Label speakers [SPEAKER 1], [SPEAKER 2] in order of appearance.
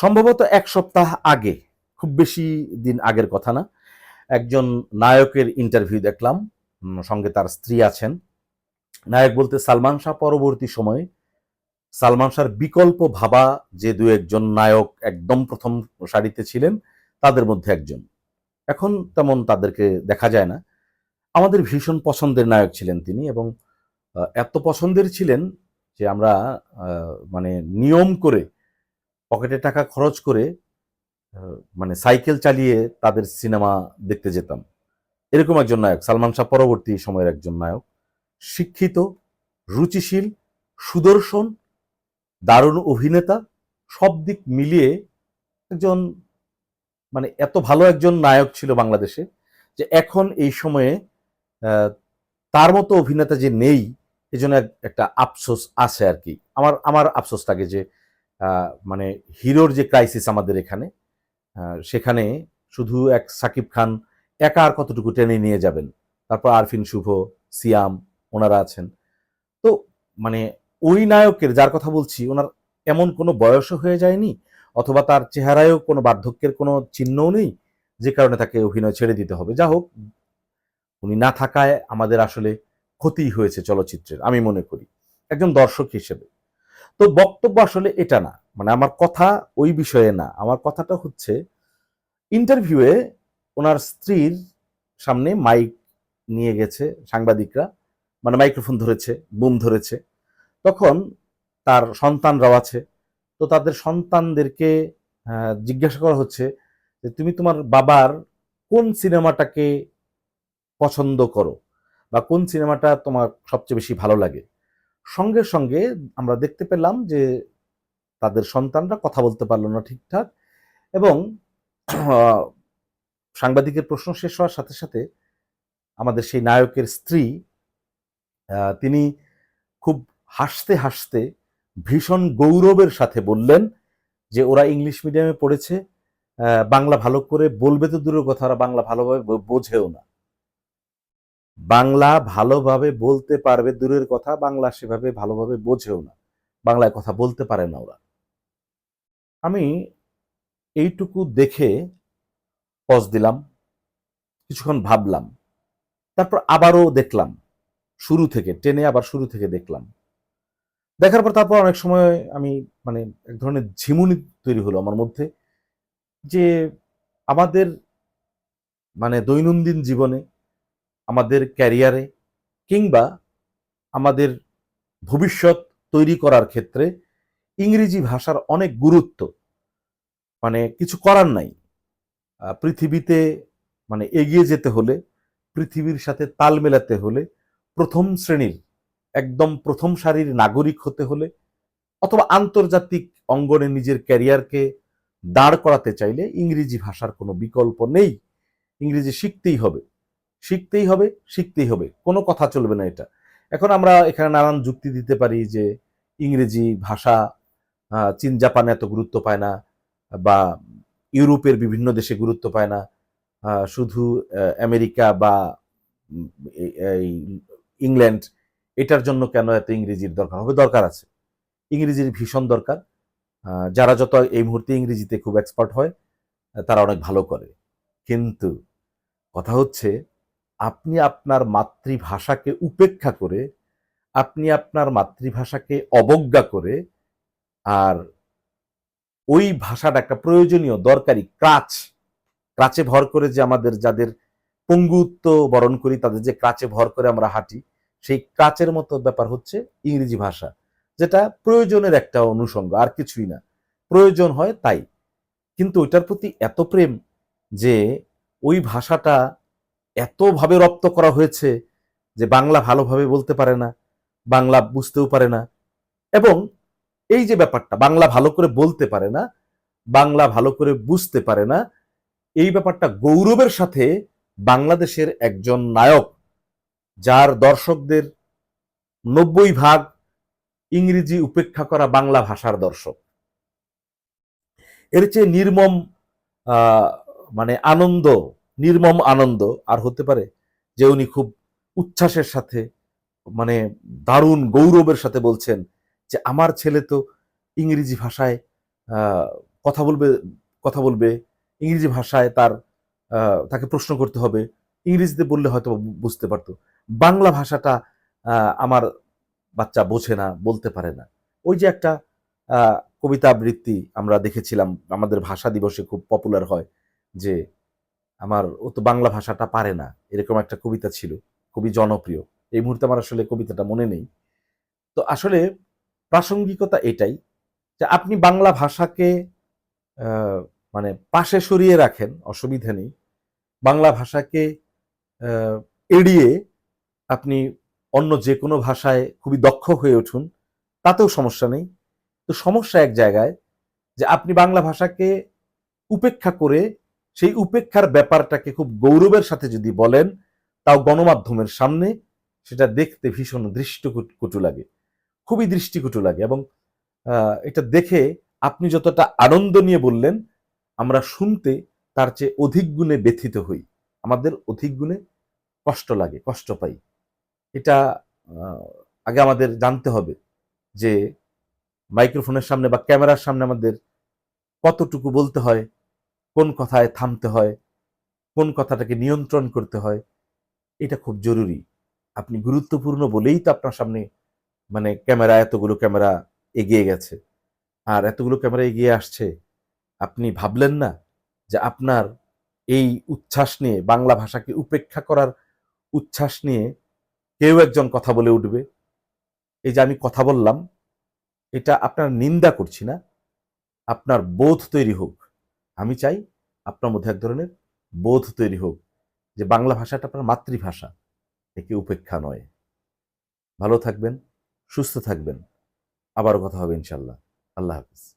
[SPEAKER 1] সম্ভবত এক সপ্তাহ আগে, খুব বেশি দিন আগের কথা না, একজন নায়কের ইন্টারভিউ দেখলাম সঙ্গে তার স্ত্রী আছেন। নায়ক বলতে সালমান শাহ পরবর্তী সময়ে, সালমান শাহর বিকল্প ভাবা যে দু একজন নায়ক একদম প্রথম সারিতে ছিলেন, তাদের মধ্যে একজন। এখন তেমন তাদেরকে দেখা যায় না। আমাদের ভীষণ পছন্দের নায়ক ছিলেন তিনি এবং এত পছন্দের ছিলেন যে আমরা মানে নিয়ম করে পকেটে টাকা খরচ করে মানে সাইকেল চালিয়ে তাদের সিনেমা দেখতে যেতাম। এরকম একজন নায়ক, সালমান শাহ পরবর্তী সময়ের একজন নায়ক। শিক্ষিত, রুচিশীল, সুদর্শন, দারুণ অভিনেতা, সব দিক মিলিয়ে একজন মানে এত ভালো একজন নায়ক ছিল বাংলাদেশে যে এখন এই সময়ে তার মতো অভিনেতা যে নেই, এজন্য এক- একটা আফসোস আছে আর কি। আমার আমার আফসোস থাকে যে মানে হিরোর যে ক্রাইসিস আমাদের এখানে সেখানে শুধু এক সাকিব খান একা আর কতটুকু টেনে নিয়ে যাবেন? তারপর আরফিন শুভ, সিয়াম, ওনারা আছেন। তো মানে ওই নায়কের যার কথা বলছি, ওনার এমন কোনো বয়সও হয়ে যায়নি? অথবা তার চেহারায়ও কোনো বার্ধক্যের কোনো চিহ্নও নেই যে কারণে তাকে অভিনয় ছেড়ে দিতে হবে? যা হোক, উনি না থাকায় আমাদের আসলে ক্ষতি হয়েছে চলচ্চিত্রের, আমি মনে করি। একজন দর্শক হিসেবে। তো বক্তব্য আসলে এটা না। মানে আমার কথা ওই বিষয়ে না। আমার কথাটা হচ্ছে ইন্টারভিউয়ে ওনার স্ত্রীর সামনে মাইক নিয়ে গেছে সাংবাদিকরা। মানে মাইক্রোফোন ধরেছে বুম ধরেছে। তখন তার সন্তানরাও আছে। তো তাদের সন্তানদেরকে জিজ্ঞাসা করা হচ্ছে যে, তুমি তোমার বাবার কোন সিনেমাটাকে পছন্দ করো? বা কোন সিনেমাটা তোমার সবচেয়ে বেশি ভালো লাগে? সঙ্গে সঙ্গে আমরা দেখতে পেলাম যে তাদের সন্তানরা কথা বলতে পারল না ঠিকঠাক এবং সাংবাদিকের প্রশ্ন শেষ হওয়ার সাথে সাথে আমাদের সেই নায়কের স্ত্রী তিনি খুব হাসতে হাসতে ভীষণ গৌরবের সাথে বললেন যে ওরা ইংলিশ মিডিয়ামে পড়েছে বাংলা ভালো করে বলবে তো দূরের কথা, ওরা বাংলা ভালোভাবে বোঝেও না। বাংলা ভালোভাবে বলতে পারবে, দূরের কথা বাংলা সেভাবে ভালোভাবে বোঝেও না। বাংলায় কথা বলতে পারে না ওরা। আমি এইটুকু দেখে পজ দিলাম, কিছুক্ষণ ভাবলাম, তারপর আবারও দেখলাম, শুরু থেকে, টেনে আবার শুরু থেকে দেখলাম। দেখার পর তারপর অনেক সময় আমি মানে এক ধরনের ঝিমুনি তৈরি হলো আমার মধ্যে, যে আমাদের মানে দৈনন্দিন জীবনে আমাদের ক্যারিয়ারে কিংবা আমাদের ভবিষ্যৎ তৈরি করার ক্ষেত্রে ইংরেজি ভাষার অনেক গুরুত্ব। মানে কিছু করার নাই। পৃথিবীতে মানে এগিয়ে যেতে হলে, পৃথিবীর সাথে তাল মেলাতে হলে প্রথম শ্রেণির, একদম প্রথম সারির নাগরিক হতে হলে অথবা আন্তর্জাতিক অঙ্গনে নিজের ক্যারিয়ারকে দাঁড় করাতে চাইলে ইংরেজি ভাষার কোনো বিকল্প নেই। ইংরেজি শিখতেই হবে। শিখতেই হবে শিখতেই হবে। কোনো কথা চলবে না এটা। এখন আমরা এখানে নানান যুক্তি দিতে পারি যে ইংরেজি ভাষা চীন, জাপানে এত গুরুত্ব পায় না বা ইউরোপের বিভিন্ন দেশে গুরুত্ব পায় না। শুধু আমেরিকা বা এই- ইংল্যান্ড, এটার জন্য কেন এত ইংরেজির দরকার হবে? দরকার আছে। ইংরেজির ভীষণ দরকার। যারা যত এই মুহূর্তে ইংরেজিতে খুব এক্সপার্ট হয়, তারা অনেক ভালো করে। কিন্তু কথা হচ্ছে আপনি আপনার মাতৃভাষাকে উপেক্ষা করে, আপনি আপনার মাতৃভাষাকে অবজ্ঞা করে, আর ওই ভাষাটা একটা প্রয়োজনীয়, দরকারি, ক্রাচ। ক্রাচে ভর করে যে আমাদের যাদের পঙ্গুত্ব বরণ করি, তাদের যে ক্রাচে ভর করে আমরা হাঁটি, সেই ক্রাচের মতো ব্যাপার হচ্ছে ইংরেজি ভাষা, যেটা প্রয়োজনের একটা অনুষঙ্গ, আর কিছুই না। প্রয়োজন হয় তাই। কিন্তু ওইটার প্রতি এত প্রেম যে ওই ভাষাটা এতভাবে রপ্ত করা হয়েছে যে বাংলা ভালোভাবে বলতে পারে না, বাংলা বুঝতেও পারে না এবং এই যে ব্যাপারটা, বাংলা ভালো করে বলতে পারে না, বাংলা ভালো করে বুঝতে পারে না, এই ব্যাপারটা গৌরবের সাথে বাংলাদেশের একজন নায়ক, যার দর্শকদের নব্বই ভাগ ইংরেজি উপেক্ষা করা বাংলা ভাষার দর্শক। এর চেয়ে নির্মম মানে আনন্দ নির্মম আনন্দ, আর হতে পারে যে উনি খুব উচ্ছ্বাসের সাথে মানে দারুণ গৌরবের সাথে বলছেন যে আমার ছেলে তো ইংরেজি ভাষায় কথা বলবে কথা বলবে, ইংরেজি ভাষায় তার তাকে প্রশ্ন করতে হবে, ইংরেজিতে বললে হয়তো বুঝতে পারতো। বাংলা ভাষাটা আমার বাচ্চা বোঝে না, বলতে পারে না। ওই যে একটা কবিতা আবৃত্তি আমরা দেখেছিলাম, আমাদের ভাষা দিবসে খুব পপুলার হয় যে আমার ও তো বাংলা ভাষাটা পারে না। এরকম একটা কবিতা ছিল, খুবই জনপ্রিয়। এই মুহূর্তে আমার আসলে কবিতাটা মনে নেই। তো আসলে প্রাসঙ্গিকতা এটাই যে আপনি বাংলা ভাষাকে মানে পাশে সরিয়ে রাখেন, অসুবিধা নেই। বাংলা ভাষাকে এড়িয়ে আপনি অন্য যে কোনো ভাষায় খুবই দক্ষ হয়ে উঠুন, তাতেও সমস্যা নেই। তো সমস্যা এক জায়গায় যে আপনি বাংলা ভাষাকে উপেক্ষা করে সেই উপেক্ষার ব্যাপারটাকে খুব গৌরবের সাথে যদি বলেন, তাও গণমাধ্যমের সামনে সেটা দেখতে ভীষণ দৃষ্টিকটু লাগে। খুবই দৃষ্টিকুটু লাগে এবং এটা দেখে আপনি যতটা আনন্দ নিয়ে বললেন, আমরা শুনতে তার চেয়ে অধিক গুণে ব্যথিত হই। আমাদের অধিক গুণে কষ্ট লাগে, কষ্ট পাই। এটা আগে আমাদের জানতে হবে যে মাইক্রোফোনের সামনে বা ক্যামেরার সামনে আমাদের কতটুকু বলতে হয় কোন কথায় থামতে হয়, কোন কথাটাকে নিয়ন্ত্রণ করতে হয়, এটা খুব জরুরি। আপনি গুরুত্বপূর্ণ বলেই তো আপনার সামনে মানে ক্যামেরা, এতগুলো ক্যামেরা এগিয়ে গেছে। আর এতগুলো ক্যামেরা এগিয়ে আসছে, আপনি ভাবলেন না যে আপনার এই উচ্ছ্বাস নিয়ে, বাংলা ভাষাকে উপেক্ষা করার উচ্ছ্বাস নিয়ে কেউ একজন কথা বলে উঠবে? এই যে আমি কথা বললাম, এটা আপনার নিন্দা করছি না, আপনার বোধ তৈরি হোক। আমি চাই আপনার মধ্যে এক ধরনের বোধ তৈরি হোক যে বাংলা ভাষাটা আপনার মাতৃভাষা, একে উপেক্ষা নয়। ভালো থাকবেন, সুস্থ থাকবেন। আবারও কথা হবে ইনশাল্লাহ আল্লাহ হাফিজ।